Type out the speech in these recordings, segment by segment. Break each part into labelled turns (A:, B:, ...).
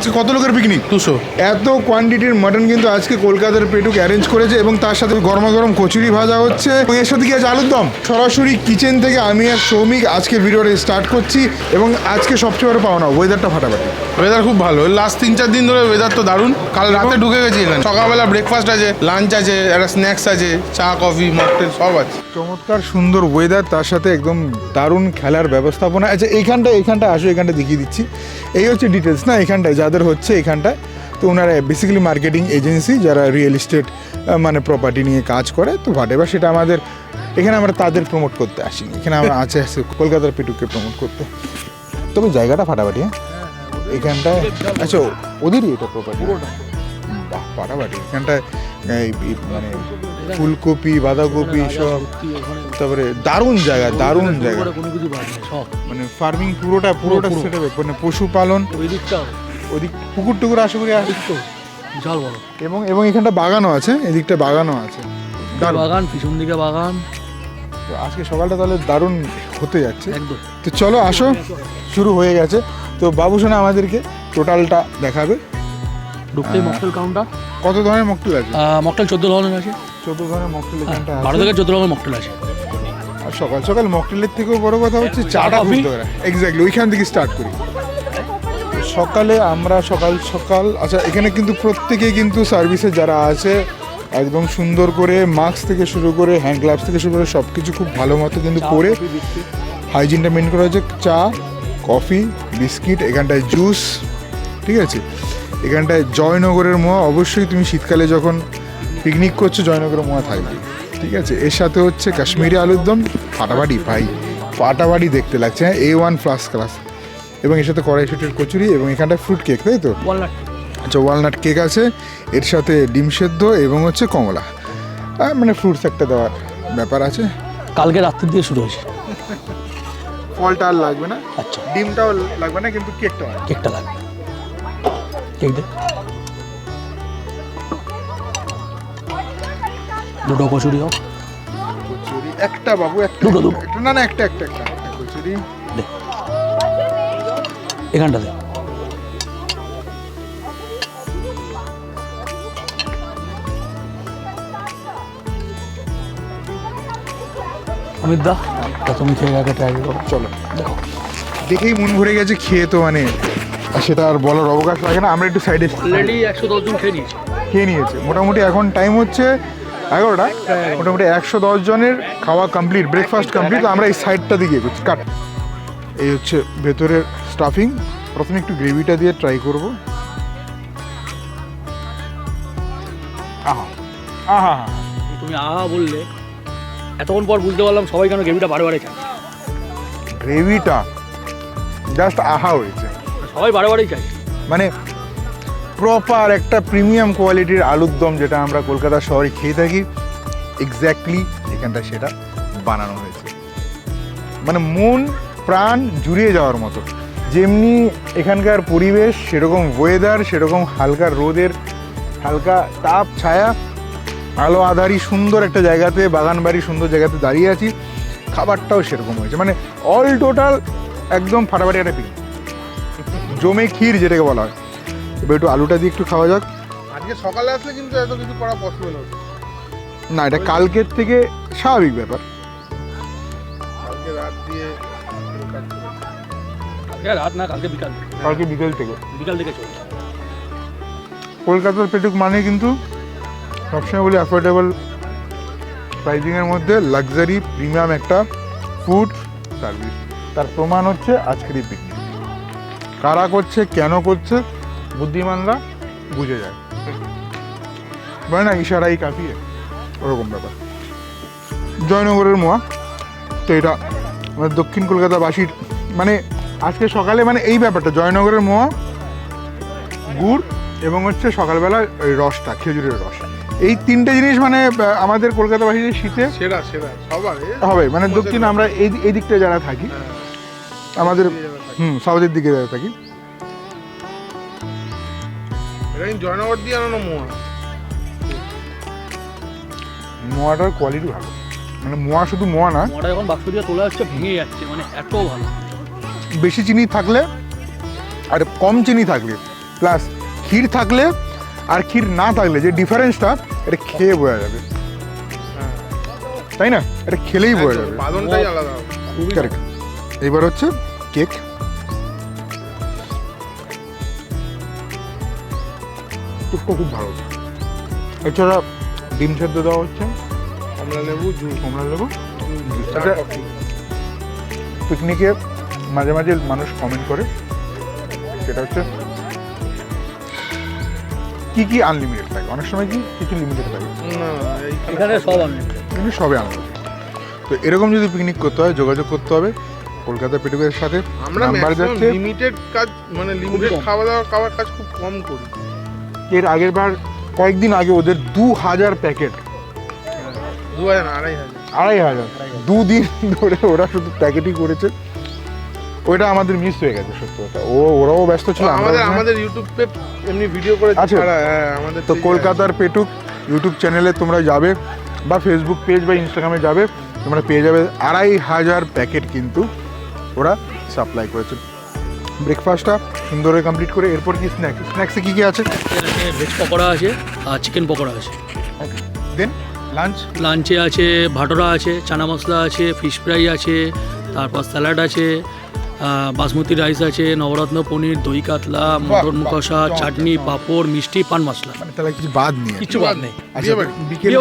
A: আজকে কত লোকের পিকনিক
B: দুশো।
A: এত কোয়ান্টিটির মাটন কিন্তু আজকে কলকাতার পেটুক অ্যারেঞ্জ করেছে এবং তার সাথে গরমা গরম কচুরি ভাজা হচ্ছে। এবং এর সাথে কি আছে? আলুর দম। সরাসরি কিচেন থেকে আমি আর সৌমিক আজকে ভিডিওটা স্টার্ট করছি এবং আজকে সবচেয়ে বড় পাওনা ওয়েদারটা ফাটাফাটি।
B: ওয়েদার খুব ভালো। লাস্ট তিন চার দিন ধরে ওয়েদার তো দারুণ। কাল রাতে ঢুকে গেছি এখানে। সকালবেলা ব্রেকফাস্ট আছে লাঞ্চ আছে একটা স্ন্যাক্স আছে চা কফি মকটেল সব আছে।
A: চমৎকার সুন্দর ওয়েদার তার সাথে একদম দারুণ খেলার ব্যবস্থাপনা। আচ্ছা এইখানটা এইখানটা আসো এখানটা দেখিয়ে দিচ্ছি। এই হচ্ছে ডিটেলস না? এখানটায় যাদের হচ্ছে এখানটায়। তো ওনারা বেসিক্যালি মার্কেটিং এজেন্সি যারা রিয়েল এস্টেট মানে প্রপার্টি নিয়ে কাজ করে তো হোয়াট এবার সেটা আমাদের এখানে আমরা তাদের প্রমোট করতে আসি এখানে আমরা আছে আছে কলকাতার পেটুককে প্রমোট করতে। তবে জায়গাটা ফাটাফাটি হ্যাঁ? এখানটায় আচ্ছা ওদেরই এটা প্রপার্টি বাহ ফাটাফাটি। এখানটায় মানে ফুলকপি বাঁধাকপি সব তারপরে দারুণ জায়গা দারুণ জায়গা। মানে ফার্মিং পুরোটা পুরোটা সেটা মানে পশুপালন।
C: ওই দিকটাও।
A: ওদিক পুকুর টুকুর আশা করি আছে
C: তো? বিশাল বড়।
A: এবং এবং এখানটা বাগানও আছে এদিকটা বাগানও আছে।
C: বাগান পিছন দিকে বাগান।
A: তো আজকে সকালটা তাহলে দারুণ হতে যাচ্ছে।
C: একদম।
A: তো চলো আসো শুরু হয়ে গেছে। তো বাবুসোনা আমাদেরকে টোটালটা দেখাবে।
C: ঢুকতেই মকটেল কাউন্টার
A: কত ধরনের মকটেল আছে?
C: মকটেল চোদ্দ ধরনের আছে।
A: চোদ্দ ধরনের মকটেল এখানটা
C: বারো থেকে চোদ্দ রকমের মকটেল আছে।
A: আর সকাল সকাল মকটেলের থেকেও বড় কথা হচ্ছে চাটা পারে। এক্স্যাক্টলি ওইখান থেকে স্টার্ট করি। সকালে আমরা সকাল সকাল আচ্ছা এখানে কিন্তু প্রত্যেকে কিন্তু সার্ভিসে যারা আছে একদম সুন্দর করে মাস্ক থেকে শুরু করে হ্যান্ড গ্লাভস থেকে শুরু করে সব কিছু খুব ভালো মতো কিন্তু করে হাইজিনটা মেন করা হচ্ছে চা কফি বিস্কিট এখানটায় জুস ঠিক আছে? এখানটায় জয়নগরের মোয়া অবশ্যই তুমি শীতকালে যখন পিকনিক করছ জয়নগরের মোয়া থাকবে ঠিক আছে? এর সাথে হচ্ছে কাশ্মীরি আলুর দম ফাটাফাটি ভাই ফাটাফাটি দেখতে লাগছে হ্যাঁ এ ওয়ান ফার্স্ট ক্লাস এবং এর সাথে কড়াইশুটির কচুরি এবং এখানটায় ফ্রুট কেক তাই তো?
C: ওয়ালনাট
A: আচ্ছা ওয়ালনাট কেক আছে এর সাথে ডিম সেদ্ধ এবং হচ্ছে কমলা। আর মানে ফ্রুটস একটা দেওয়ার ব্যাপার আছে।
C: কালকে রাত্রি দিয়ে শুরু হয়েছে।
A: ফলটা আর লাগবে না?
C: আচ্ছা।
A: ডিমটাও লাগবে না কিন্তু কেকটা
C: কেকটা লাগবে। কেক দে। দুটো কচুরি হোক।
A: কচুরি একটা বাবু একটা
C: দুটো, দুটো।
A: না না একটা একটা একটা কচুরি।
C: দে এখানটা দে অমিত দা তা তুমি খেয়ে আগে ট্রাই করো।
A: চলো।
C: দেখো।
A: দেখেই মন ভরে গেছে খেয়ে তো মানে আর সেটা আর বলার অবকাশ লাগে না। আমরা একটু সাইডে
C: অলরেডি একশো দশ জন খেয়ে নিয়েছি।
A: খেয়ে নিয়েছে। মোটামুটি এখন টাইম হচ্ছে এগারোটা। মোটামুটি একশো দশ জনের খাওয়া কমপ্লিট ব্রেকফাস্ট কমপ্লিট আমরা এই সাইডটা দিকে কাট এই হচ্ছে ভেতরের স্টাফিং প্রথমে একটু গ্রেভিটা দিয়ে ট্রাই করব। আহা। আহা
C: তুমি আহা বললে এতক্ষণ পর বুঝতে পারলাম সবাই কেন গ্রেভিটা বারে বারে চায়
A: গ্রেভিটা জাস্ট আহা হয়েছে।
C: সবাই বারে বারেই চাই
A: মানে প্রপার একটা প্রিমিয়াম কোয়ালিটির আলুর দম যেটা আমরা কলকাতা শহরে খেয়ে থাকি এক্স্যাক্টলি এখানটা সেটা বানানো হয়েছে। মানে মন প্রাণ জুড়িয়ে যাওয়ার মতো। যেমনি এখানকার পরিবেশ সেরকম ওয়েদার সেরকম হালকা রোদের হালকা তাপ ছায়া আলো আধারি সুন্দর একটা জায়গাতে বাগান বাড়ি সুন্দর জায়গাতে দাঁড়িয়ে আছি। খাবারটাও সেরকম হয়েছে। মানে অল টোটাল একদম ফাটাফাটি একটা পিকনিক জমে ক্ষীর যেটাকে বলা হয়। এবার একটু আলুটা দিয়ে একটু খাওয়া যাক।
B: আজকে সকালে আসলে কিন্তু এত কিছু করা পসিবল
A: না এটা কালকের থেকে স্বাভাবিক ব্যাপার।
B: কালকে রাত দিয়ে
C: কালকে রাত না কালকে বিকাল।
A: কালকে বিকেল থেকে।
C: বিকাল থেকে
A: কলকাতার পেটুক মানে কিন্তু সবসময় বলি অ্যাফোর্ডেবল প্রাইজিংয়ের মধ্যে লাক্সারি প্রিমিয়াম একটা ফুড সার্ভিস তার প্রমাণ হচ্ছে আজকের এই পিকনিক কারা করছে কেন করছে বুদ্ধিমানরা বুঝে যায়। বলে না ইশারাই কাফিয়ে ওরকম ব্যাপার। জয়নগরের মোয়া তো এটা আমাদের দক্ষিণ কলকাতাবাসীর মানে আজকে সকালে মানে এই ব্যাপারটা জয়নগরের মোয়া গুড় এবং হচ্ছে সকালবেলা ওই রসটা খেজুরের রস। এই তিনটে জিনিস মানে আমাদের কলকাতাবাসীদের শীতে
B: সেরা সেরা
A: হবে। মানে দক্ষিণ আমরা এই এই দিকটা যারা থাকি আমাদের হুম সাউথের দিকে যারা থাকি।
B: জয়নগর দিয়ে আনানো মোয়া।
A: মোয়াটার কোয়ালিটি ভালো। মানে মোয়া শুধু মোয়া না।
C: মোটা যখন বাক্স দিয়ে তোলা হচ্ছে ভেঙে যাচ্ছে মানে এত ভালো।
A: বেশি চিনি থাকলে আর কম চিনি থাকলে প্লাস ক্ষীর থাকলে আর ক্ষীর না থাকলে যে ডিফারেন্সটা এটা খেয়ে বোঝা যাবে। তাই না? এটা খেলেই বোঝা যাবে। কারেক্ট এবার হচ্ছে কেক টুকটা খুব ভালো। এছাড়া ডিম সেদ্ধ দেওয়া হচ্ছে।
B: কমলা লেবু জুস।
A: কমলা লেবু। পিকনিকে মাঝে মাঝে মানুষ কমেন্ট করে। সেটা হচ্ছে কি কি আনলিমিটেড থাকে? অনেক সময় কি কিছু লিমিটেড থাকে?
C: এখানে সব
A: কিন্তু সবে আনলিমিটেড তো এরকম যদি পিকনিক করতে হয় যোগাযোগ করতে হবে কলকাতা পেটুকের সাথে।
B: আমরা
A: যাচ্ছে
B: লিমিটেড কাজ মানে লিমিটেড খাওয়া দাওয়া খাওয়ার কাজ খুব কম করি।
A: এর আগের বার কয়েকদিন আগে ওদের দু হাজার প্যাকেট
B: দু হাজার আড়াই হাজার।
A: আড়াই হাজার। দুদিন ধরে ওরা শুধু প্যাকেটই করেছে। ওইটা আমাদের মিস হয়ে গেছে সত্যি কথা। ও ওরাও ব্যস্ত ছিল
B: আমাদের আমাদের ইউটিউবে এমনি ভিডিও করে
A: আছে?
B: হ্যাঁ আমাদের
A: তো কলকাতার পেটুক ইউটিউব চ্যানেলে তোমরা যাবে বা ফেসবুক পেজ বা ইনস্টাগ্রামে যাবে তোমরা পেয়ে যাবে আড়াই হাজার প্যাকেট কিন্তু ওরা সাপ্লাই করেছে। ব্রেকফাস্টটা সুন্দর কমপ্লিট করে এরপর কি স্ন্যাক্স স্ন্যাক্সে কী কী আছে?
C: ভেজ পকোড়া আছে আর চিকেন পকোড়া আছে।
A: দেন লাঞ্চ
C: লাঞ্চে আছে ভাটোরা আছে চানা মশলা আছে ফিশ ফ্রাই আছে তারপর স্যালাড আছে বাসমতি রাইস আছে নবরত্ন পনির দই কাতলা মটর কষা চাটনি পাঁপড় মিষ্টি পান মশলা।
A: মানে তাহলে কিছু বাদ নিয়ে
C: কিছু বাদ নেই?
A: বিকেল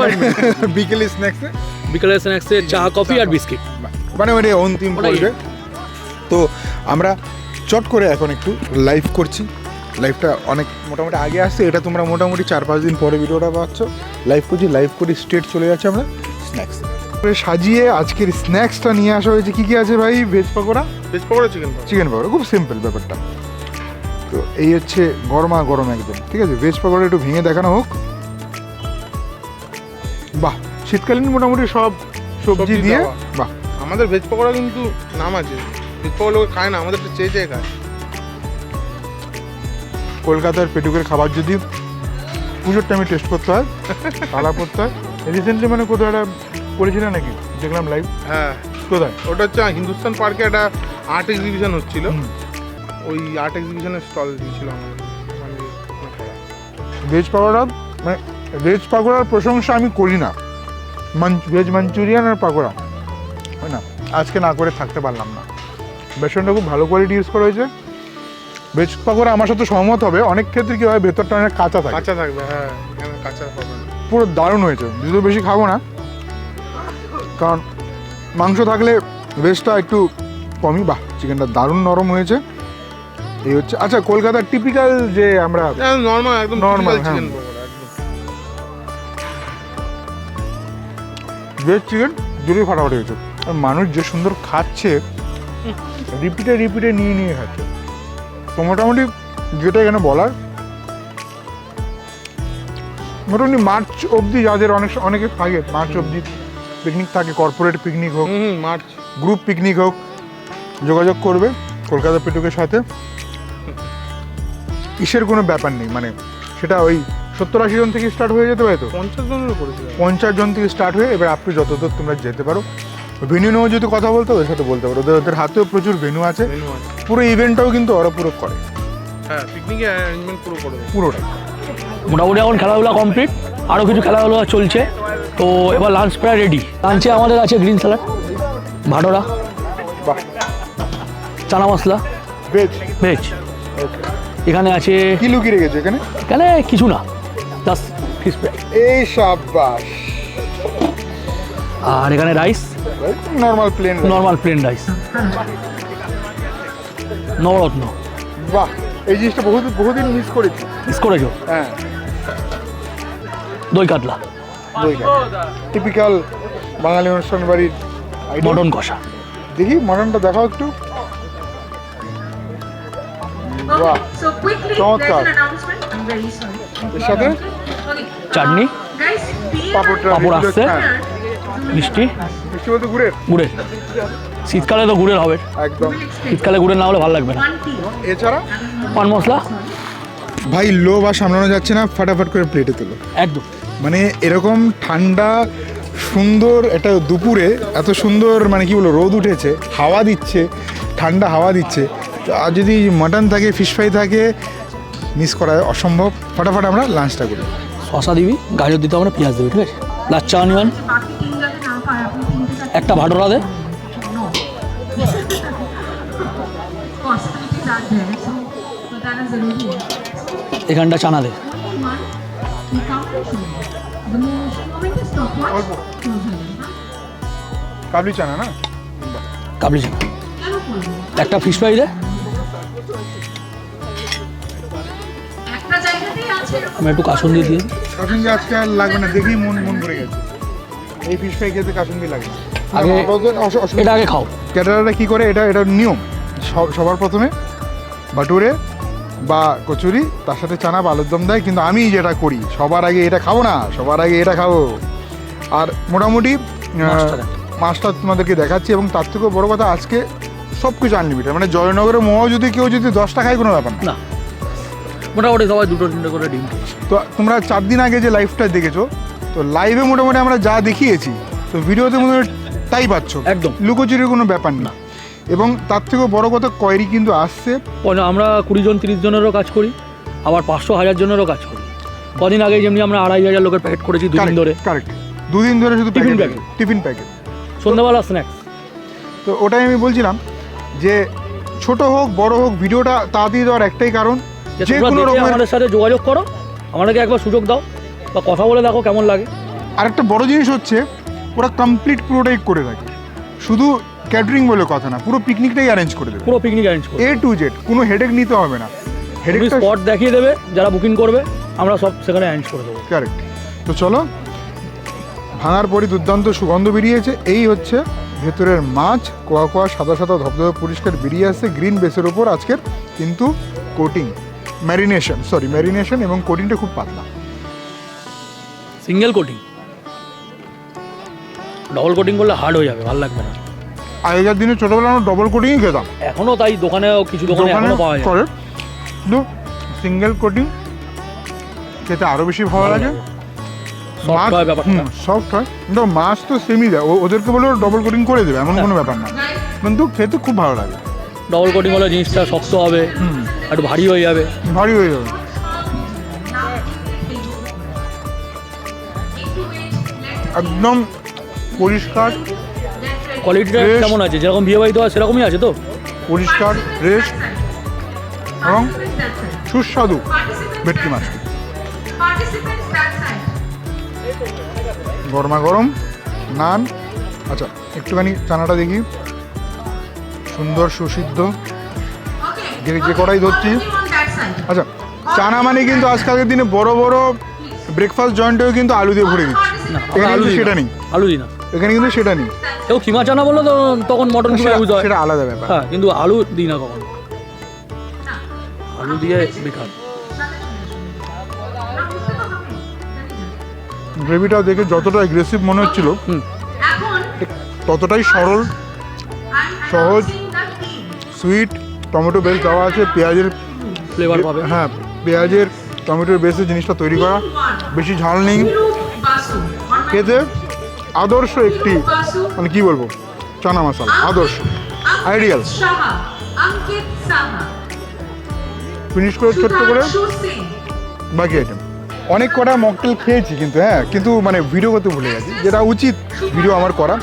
A: বিকেলে স্ন্যাক্সে
C: বিকালে স্ন্যাক্সে চা কফি আর বিস্কিট।
A: মানে মানে অন্তিম। পর্বে। তো আমরা চট করে এখন একটু লাইভ করছি। লাইভটা অনেক মোটামুটি আগে আসছে এটা তোমরা মোটামুটি চার পাঁচ দিন পরে ভিডিওটা পাচ্ছ। লাইভ করছি লাইভ করে স্ট্রেট চলে যাচ্ছে আমরা স্ন্যাক্স সাজিয়ে আজকের স্ন্যাক্সটা নিয়ে আসা হয়েছে। কি কি আছে ভাই? Veg pakora?
B: Veg pakora chicken pakora.
A: Chicken pakora. খুব সিম্পল ব্যাপারটা। তো এই হচ্ছে গরমা গরম একদম। ঠিক আছে? ভেজ পকোড়া একটু ভেঙে দেখানো হোক। বাহ! শীতকালীন মোটামুটি সব সবজি
B: সবজি
A: দিয়ে। বাহ!
B: আমাদের ভেজ পকোড়া কিন্তু নাম আছে। ভেজ পকোড়া লোকে খায় না আমাদের তো চেয়ে চেয়ে খায়।
A: কলকাতার পেটুকের খাবার যদি পুজোর টাইমে টেস্ট করতে হয় তালা করতে হয়। রিসেন্টলি মানে কোথাও একটা করেছিল নাকি? দেখলাম লাইভ
B: হ্যাঁ।
A: কোথায়?
B: ওটা হচ্ছে হিন্দুস্তান পার্কে একটা আর্ট এক্সিবিশন হচ্ছিল। ওই আর্ট এক্সিবিশনের স্টল দিয়েছিল আমাদের। মানে।
A: ভেজ পাকোড়া? মানে ভেজ পাকোড়ার প্রশংসা আমি করি না। ভেজ মাঞ্চুরিয়ান আর পাকোড়া। হয় না? আজকে না করে থাকতে পারলাম না। বেসনটা খুব ভালো কোয়ালিটি ইউজ করা হয়েছে। ভেজ পাকোড়া আমার সাথে সহমত হবে। অনেক ক্ষেত্রে কি হয় ভেতরটা অনেক কাঁচা থাকে।
B: কাঁচা থাকবে হ্যাঁ। কাঁচা
A: পুরো দারুণ হয়েছে। যদিও বেশি খাব না। কারণ মাংস থাকলে ভেজটা একটু কমই বাহ চিকেনটা দারুণ নরম হয়েছে। এই হচ্ছে আচ্ছা কলকাতার টিপিক্যাল যে আমরা
B: নর্মাল একদম নর্মাল। চিকেন
A: ভেজ চিকেন দুটোই ফাটাফাটি হয়েছে আর মানুষ যে সুন্দর খাচ্ছে রিপিটে রিপিটে নিয়ে নিয়ে খাচ্ছে। তো মোটামুটি যেটা এখানে বলার মোটামুটি মার্চ অবধি যাদের অনেক অনেকে থাকে মার্চ অবধি পিকনিক থাকে কর্পোরেট পিকনিক হোক
B: মার্চ
A: গ্রুপ পিকনিক হোক যোগাযোগ করবে কলকাতা পিটুকের সাথে। ইসের কোনো ব্যাপার নেই মানে সেটা ওই সত্তর আশি জন থেকে স্টার্ট হয়ে যেতে পারে তো?
B: পঞ্চাশ জনের করেছিল
A: পঞ্চাশ জন থেকে স্টার্ট হয়ে এবার আপনি যতদূর তোমরা যেতে পারো। ভেনু নিয়েও যদি কথা বলতে ওদের সাথে বলতে পারো। ওদের ওদের হাতেও প্রচুর ভেনু আছে। পুরো ইভেন্টটাও কিন্তু ওরা পুরো করে।
B: হ্যাঁ পিকনিকের অ্যারেঞ্জমেন্ট পুরো করে দেবে।
A: পুরোটাই।
C: মোটামুটি এখন খেলাধুলা কমপ্লিট আরও কিছু খেলাধুলা চলছে। তো এবার লাঞ্চ প্রায় রেডি লাঞ্চে আমাদের আছে গ্রিন স্যালাড ভাটোরা
A: বাহ
C: চানা মশলা
A: ভেজ
C: ভেজ এখানে আছে
A: কি লুকিয়ে রেখেছে এখানে?
C: এখানে কিছু না জাস্ট ফিশ ফ্রাই
A: এই সাবাস
C: আর এখানে rice
A: normal plain
C: normal plain rice navratan.
A: বাহ এই জিনিসটা বহুদিন বহুদিন মিস করেছি।
C: মিস করেছ?
A: হ্যাঁ।
C: দই কাতলা।
A: টিপিক্যাল বাঙালি অনুষ্ঠান বাড়ির
C: মটন কষা।
A: দেখি মটনটা দেখাও একটু। চমৎকার। এর সাথে?
C: চাটনি?
A: পাপড়টা
C: পাঁপড় আসছে। মিষ্টি?
A: মিষ্টি বলতে গুড়ের?
C: গুড়ের। শীতকালে তো গুড়ের হবে।
A: একদম।
C: শীতকালে গুড়ের না হলে ভালো লাগবে না।
A: এছাড়া?
C: পান মশলা?
A: ভাই লো বা সামলানো যাচ্ছে না ফাটাফাট করে প্লেটে তোলো।
C: একদম।
A: মানে এরকম ঠান্ডা সুন্দর একটা দুপুরে এত সুন্দর মানে কি বলব রোদ উঠেছে হাওয়া দিচ্ছে ঠান্ডা হাওয়া দিচ্ছে। আর যদি মাটন থাকে ফিশ ফ্রাই থাকে মিস করা অসম্ভব। ফটাফট আমরা লাঞ্চটা করি।
C: শশা দিবি গাজর দিতে আমরা পেঁয়াজ দেবি ঠিক আছে? লাচ্চা অনিয়ন একটা ভাটোরা দে। এখানটা চানা
D: দেয়
A: কাবলি চানা না?
C: কাবলি চানা। একটা ফিশ ফ্রাই দে। আমি একটু কাসুন্দি দিয়ে দিই।
A: কাসুন্দি আজকে আর লাগবে না দেখেই মন মন ভরে গেছে। এই ফিশ ফ্রাই খেতে কাসুন্দি লাগে।
C: আগে এটা আগে খাও।
A: ক্যাটারাররা কী করে? এটা এটা নিয়ম। সবার প্রথমে বাটুরে বা কচুরি তার সাথে চানা বা আলুর দম দেয় কিন্তু আমি যেটা করি সবার আগে এটা খাব না সবার আগে এটা খাব। আর মোটামুটি
C: মাছটা
A: তোমাদেরকে দেখাচ্ছি এবং তার থেকেও বড় কথা আজকে সব কিছু আনলিমিটেড মানে জয়নগরের মোয়া যদি কেউ যদি দশটা খায় কোনো ব্যাপার না।
C: মোটামুটি সবাই দুটো তিনটে করে ডিম
A: তো তোমরা চার দিন আগে যে লাইভটা দেখেছ তো লাইভে মোটামুটি আমরা যা দেখিয়েছি তো ভিডিওতে মনে হয় তাই পাচ্ছ।
C: একদম।
A: লুকোচুরির কোনো ব্যাপার না। এবং তার থেকেও বড় কথা কয়েরি কিন্তু আসছে।
C: আমরা কুড়ি জন তিরিশ জনেরও কাজ করি আবার পাঁচশো হাজার জনেরও কাজ করি। কদিন আগে যেমনি আমরা আড়াই হাজার লোকের প্যাকেট করেছি দুদিন ধরে।
A: কারেক্ট দুদিন ধরে শুধু
C: টিফিন
A: প্যাকেট। টিফিন প্যাকেট
C: সন্ধ্যাবেলা স্ন্যাক্স
A: তো ওটাই আমি বলছিলাম যে ছোট হোক বড় হোক ভিডিওটা তাড়াতাড়ি দেওয়ার একটাই কারণ।
C: যে
A: কোনো রকমের
C: আমাদের সাথে যোগাযোগ করো আমাদেরকে একবার সুযোগ দাও বা কথা বলে দেখো কেমন লাগে।
A: আর একটা বড় জিনিস হচ্ছে ওরা কমপ্লিট পুরোটাই করে থাকে। শুধু ক্যাটারিং বলে কথা না পুরো পিকনিকটাই অ্যারেঞ্জ করে দেবে।
C: পুরো পিকনিক অ্যারেঞ্জ করো
A: এ টু জেড কোনো হেডেক নিতে হবে না।
C: তুমি
A: হেডেকটা
C: স্পট দেখিয়ে দেবে যারা বুকিং করবে আমরা সব সেখানে অ্যারেঞ্জ করে দেবো।
A: কারেক্ট তো চলো ভাঙার পরই দুর্দান্ত সুগন্ধ বেরিয়েছে। এই হচ্ছে ভেতরের মাছ কোয়া কোয়া সাদা সাদা ধবধবে পরিষ্কার বেরিয়ে আসছে গ্রিন বেসের ওপর আজকের কিন্তু কোটিং ম্যারিনেশন সরি ম্যারিনেশন এবং কোটিংটা খুব পাতলা।
C: সিঙ্গেল কোটিং ডবল কোটিং করলে হার্ড হয়ে যাবে ভালো লাগবে না।
A: আগেকার দিনে ছোটোবেলা আমরা ডবল কোটিংই খেতাম।
C: এখনও তাই দোকানেও কিছু দোকানে
A: দোকানে
C: এখনও পাওয়া যায়।
A: করে কিন্তু সিঙ্গেল কোটিং খেতে আরও বেশি ভালো লাগে। সফট হয় কিন্তু মাছ তো সেমই দেয়। ওদেরকে বলে ডবল কোটিং করে দেবে এমন কোনো ব্যাপার না। কিন্তু খেতে খুব ভালো লাগে।
C: ডবল কোটিং হলে জিনিসটা শক্ত হবে একটু ভারী হয়ে যাবে।
A: ভারী হয়ে যাবে। একদম পরিষ্কার
C: কোয়ালিটিটা
A: Fresh.
C: কেমন আছে যেরকম বিয়ে বাড়িতে হয় সেরকমই আছে তো
A: পরিষ্কার ফ্রেশ এবং সুস্বাদু ভেটকি মাছ. গরমা গরম নান আচ্ছা একটুখানি চানাটা দেখি সুন্দর সুসিদ্ধ. যে যে কড়াই ধরছি. আচ্ছা চানা মানে কিন্তু আজকালকের দিনে বড় বড় ব্রেকফাস্ট জয়েন্টেও কিন্তু আলু দিয়ে ভরে দিচ্ছে
C: না
A: এখানে
C: আলু
A: কিন্তু
C: দিই
A: সেটা
C: না।
A: নেই
C: আলু দিই না
A: এখানে কিন্তু সেটা নেই।
C: কেউ খিমা চানা বললে তো তখন মটন কিমা ইউজ হয়।
A: সেটা আলাদা ব্যাপার।
C: হ্যাঁ কিন্তু আলু দিই না কখনো। আলু দিয়ে বেকার
A: গ্রেভিটা দেখে যতটা অ্যাগ্রেসিভ মনে হচ্ছিল
C: হুম।
D: এখন
A: ঠিক ততটাই সরল সহজ। সুইট টমেটো বেস দেওয়া আছে পেঁয়াজের
C: ফ্লেভার পাবে।
A: হ্যাঁ পেঁয়াজের টমেটোর বেসে জিনিসটা তৈরি করা। বেশি ঝাল নেই। খেতে আদর্শ একটি মানে কি বলব? চানা মশলা আদর্শ।
D: আইডিয়াল
A: ফিনিশ করে ছোট্ট করে? বাকি আইটেম অনেক কটা মকটেল খেয়েছি কিন্তু হ্যাঁ কিন্তু মানে ভিডিও করতে ভুলে গেছি। যেটা উচিত ভিডিও আমার করা।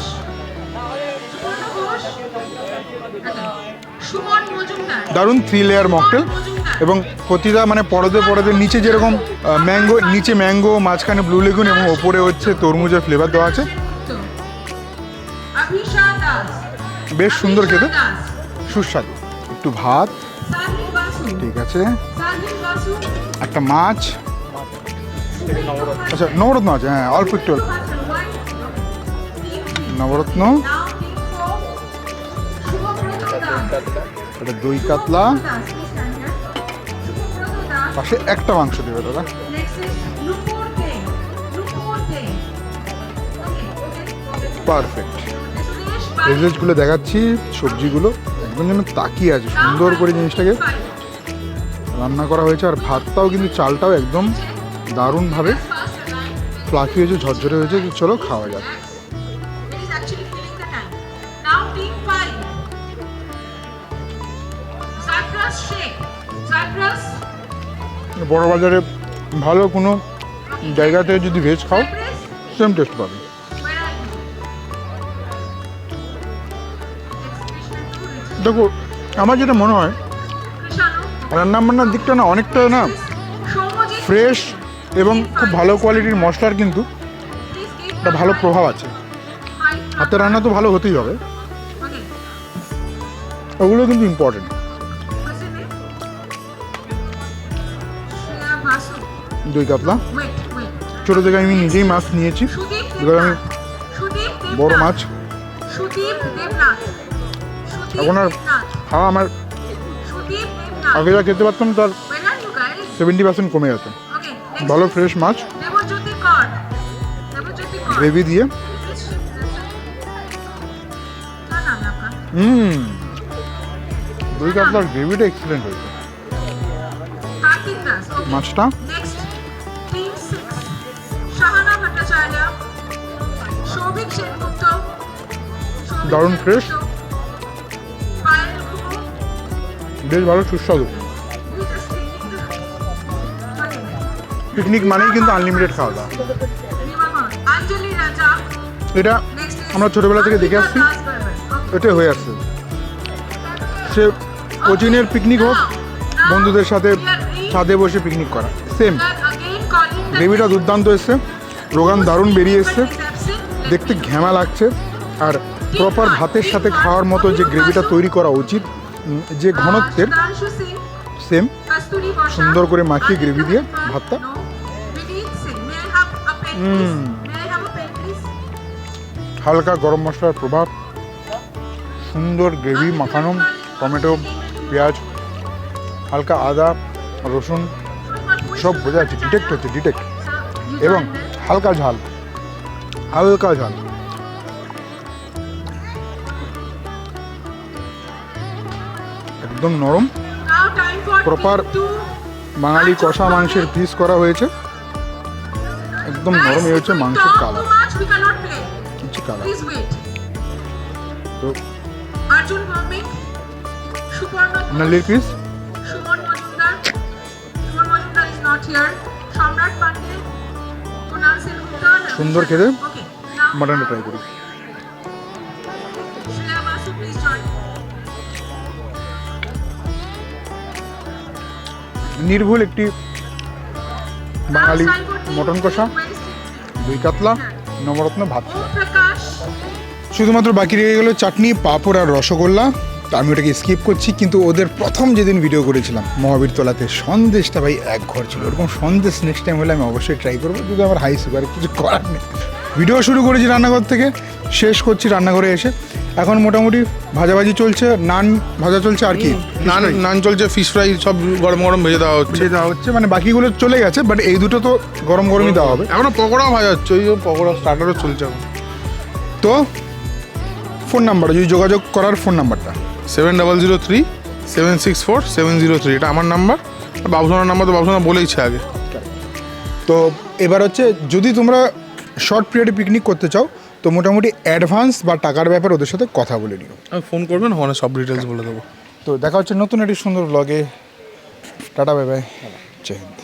A: দারুণ থ্রি লেয়ার মকটেল এবং প্রতিটা মানে পরদে পরদে নিচে যেরকম ম্যাঙ্গো নিচে ম্যাঙ্গো মাঝখানে ব্লু লেগুন এবং ওপরে হচ্ছে তরমুজের ফ্লেভার দেওয়া আছে। বেশ সুন্দর খেতে। সুস্বাদু। একটু ভাত। ঠিক আছে। একটা মাছ। আচ্ছা নবরত্ন আছে হ্যাঁ অল্প একটু অল্প। নবরত্ন। একটা দই কাতলা। পাশে একটা মাংস দেবে, দাদা। পারফেক্ট ভেজেসগুলো দেখাচ্ছি, সবজিগুলো একদম যেন তাকিয়ে আছে, সুন্দর করে জিনিসটাকে রান্না করা হয়েছে, আর ভাতটাও কিন্তু চালটাও একদম দারুণভাবে ফ্লাফি হয়েছে, ঝরঝরে হয়েছে চলো খাওয়া যাক। বড় বাজারে ভালো কোনো জায়গাতে যদি ভেজ খাও সেম টেস্ট পাবে. দেখো, আমার যেটা মনে হয়. রান্নাবান্নার দিকটা না অনেকটা না ফ্রেশ এবং খুব ভালো কোয়ালিটির মশলার কিন্তু একটা ভালো প্রভাব আছে হাতে রান্না তো ভালো হতেই হবে ওগুলো কিন্তু ইম্পর্টেন্ট দুই কাতলা ছোটো থেকে আমি নিজেই মাছ নিয়েছি। আমি বড় মাছ। এখন আর খাওয়া আমার আগে যা খেতে পারতাম, তার সেভেন্টি পার্সেন্ট কমে গেছে। ভালো ফ্রেশ মাছ। গ্রেভি দিয়ে। হুম। দুই কাতলার গ্রেভিটা এক্সিলেন্ট হয়েছে। মাছটা? দারুণ।
D: সেনগুপ্ত, পায়েল ঘুঘু,
A: বেশ ভালো সুস্বাদু. পিকনিক মানেই কিন্তু আনলিমিটেড খাওয়া দাওয়া। এটা আমরা ছোটবেলা থেকে দেখে আসছি. এটা হয়ে আসছে। সে কোচিনের পিকনিক হোক বন্ধুদের সাথে ছাদে বসে পিকনিক করা। সেম গ্রেভিটা দুর্দান্ত এসছে। রোগান দারুণ বেরিয়ে এসছে। দেখতে ঘ্যামা লাগছে। আর প্রপার ভাতের সাথে খাওয়ার মতো যে গ্রেভিটা তৈরি করা উচিত যে ঘনত্বের সেম সুন্দর করে মাখিয়ে গ্রেভি দিয়ে ভাতটা। হালকা গরম মশলার প্রভাব, সুন্দর গ্রেভি মাখানো, টমেটো, পেঁয়াজ, হালকা আদা, রসুন, সব বোঝা যাচ্ছে ডিটেক্ট হচ্ছে ডিটেক্ট এবং হালকা ঝাল। হালকা ঝাল একদম নরম
D: two.
A: বাঙালি কষা মাংসের পিস করা হয়েছে একদম নরম
D: you
A: মাংসের কালার. কিছু কালার. তো নালির পিস. সুন্দর খেতে মাটনটা ট্রাই করি. নির্ভুল একটি বাঙালি মটন কষা? দুই কাতলা, নবরত্ন, ভাত শুধুমাত্র বাকি রয়ে গেল চাটনি, পাঁপড় আর রসগোল্লা আমি ওটাকে স্কিপ করছি, কিন্তু ওদের প্রথম যেদিন ভিডিও করেছিলাম, মহাবীর তলাতে সন্দেশটা ভাই এক ঘর ছিল ওরকম সন্দেশ নেক্সট টাইম হলে আমি অবশ্যই ট্রাই করব যদি আমার হাই সুগার কিছু করার নেই ভিডিও শুরু করেছি রান্নাঘর থেকে শেষ করছি রান্নাঘরে এসে। এখন মোটামুটি ভাজাভাজি চলছে নান ভাজা চলছে আর কি।
B: নান নান চলছে ফিশ ফ্রাই সব গরম গরম ভেজে দেওয়া হচ্ছে।
A: ভেজে দেওয়া হচ্ছে মানে বাকিগুলো চলে গেছে বাট এই দুটো তো গরম গরমই দেওয়া হবে।
B: এখনও পকোড়াও ভাজা হচ্ছে ওই পকোড়া স্টার্টারও চলছে এখন।
A: তো ফোন নাম্বার যদি যোগাযোগ করার ফোন নাম্বারটা
B: seven double zero three seven six four seven zero three এটা আমার নাম্বার বাবুসোনার নাম্বার তো বাবুসোনা বলেইছে আগে।
A: তো এবার হচ্ছে যদি তোমরা শর্ট পিরিয়ডে পিকনিক করতে চাও তো মোটামুটি অ্যাডভান্স বা টাকার ব্যাপারে ওদের সাথে কথা বলে নিও।
B: আমি ফোন করবেন ওখানে সব ডিটেলস বলে দেবো।
A: তো দেখা হচ্ছে নতুন একটি সুন্দর ব্লগে টাটা বাই বাই জয় হিন্দ।